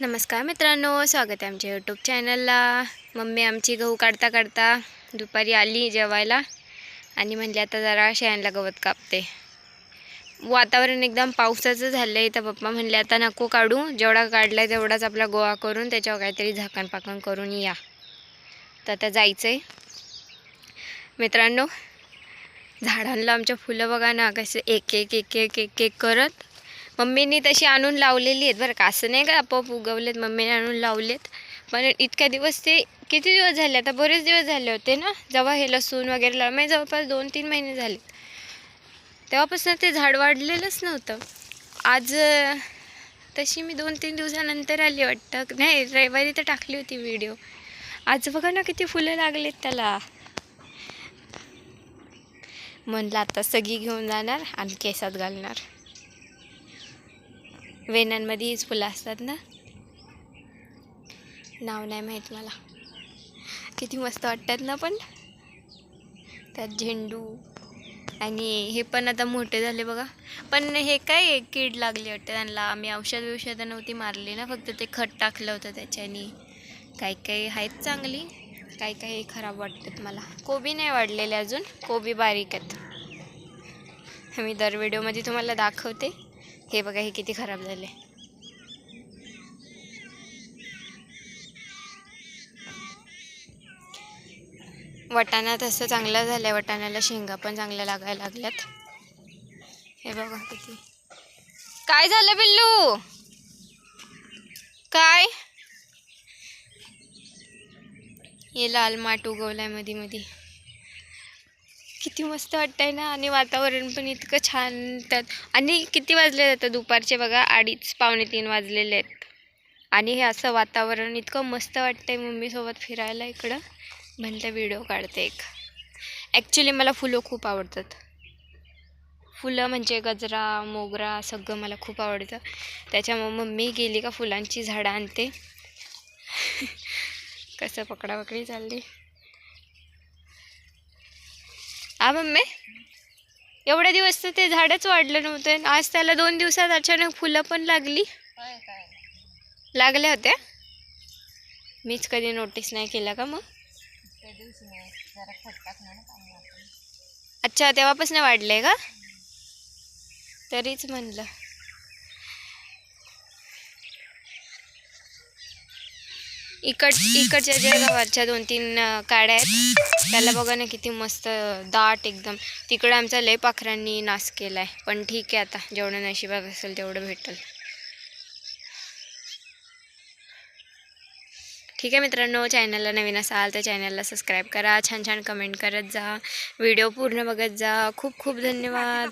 नमस्कार मित्रांनो स्वागत आहे आमच्या यूट्यूब चॅनलला मम्मी आमची गहू काढता काढता दुपारी आली जेवायला आणि म्हणली आता जरा शेणाला गवत कापते. वातावरण एकदम पावसाचं झालं आहे तर पप्पा म्हणले आता नको काढू जेवढा काढला आहे तेवढाच आपला गोळा करून त्याच्यावर काहीतरी झाकणपाकण करून या. तर आता जायचं आहे मित्रांनो झाडांना आमच्या फुलं बघा ना कसे एक एक एक एक एक एक करत मम्मीनी तशी आणून लावलेली आहेत बरं का. असं नाही का आपोआप उगवलेत मम्मीने आणून लावलेत. पण इतक्या दिवस ते किती दिवस झाले? आता बरेच दिवस झाले होते ना? जेव्हा हे लसूण वगैरे लावलं म्हणजे जवळपास दोन तीन महिने झाले. तेव्हापासून ते झाड वाढलेलंच नव्हतं. आज तशी मी दोन तीन दिवसानंतर आली वाटतं. नाही रविवारी तर टाकली होती व्हिडिओ. आज बघा ना किती फुलं लागलेत त्याला. म्हणलं आता सगळी घेऊन जाणार आणि केसात घालणार. वेण्यांमध्ये हीच फुलं असतात ना? नाव नाही माहीत मला. किती मस्त वाटतात ना पण? त्यात झेंडू आणि हे पण आता मोठे झाले बघा. पण हे काय कीड लागली वाटतं त्यांना? आम्ही औषध बिवषधं नव्हती मारली ना फक्त ते खत टाकलं होतं त्याच्यानी. काही काही आहेत चांगली काही काही खराब वाटतात मला. कोबी नाही वाढलेले अजून कोबी बारीक आहेत. मी दर व्हिडिओमध्ये तुम्हाला दाखवते. हे बघा हे किती खराब झाले. वटाणा तसं चांगलं झालं आहे वटाण्याला शेंगा पण चांगल्या लागायला लागल्यात. हे बघा किती. काय झालं बिल्लू? काय? हे लाल माठ उगवलायमध्ये मध्ये किती मस्त वाटतंय ना आणि वातावरण पण इतकं छान त्यात. आणि किती वाजले जातं दुपारचे बघा? अडीच पावणे तीन वाजलेले आहेत. आणि हे असं वातावरण इतकं मस्त वाटतंय मम्मीसोबत फिरायला इकडं. म्हणलं व्हिडिओ काढते एक. ॲक्च्युली मला फुलं खूप आवडतात. फुलं म्हणजे गजरा मोगरा सगळं मला खूप आवडतं. त्याच्यामुळं मम्मी गेली का फुलांची झाडं आणते. कसं पकडापकडी चालली. आ मम्मी? एवढ्या दिवस तर ते झाडच वाढलं नव्हतं. आज त्याला दोन दिवसात अचानक फुलं पण लागली. लागल्या होत्या. मीच कधी नोटीस नाही केला का मग? अच्छा तेव्हापासून वाढले का? तरीच म्हणलं. इकड इकडच्या ज्या गावाच्या दोन तीन काड्या आहेत त्याला बघा ना किती मस्त दाट एकदम. तिकडं आमचा लय पाखरांनी नाश केला आहे पण ठीक आहे आता. जेवढं नशिबात असेल तेवढं भेटेल. ठीक आहे मित्रांनो चॅनलला नवीन असाल तर चॅनलला सबस्क्राईब करा. छान छान कमेंट करत जा. व्हिडिओ पूर्ण बघत जा. खूप खूप धन्यवाद.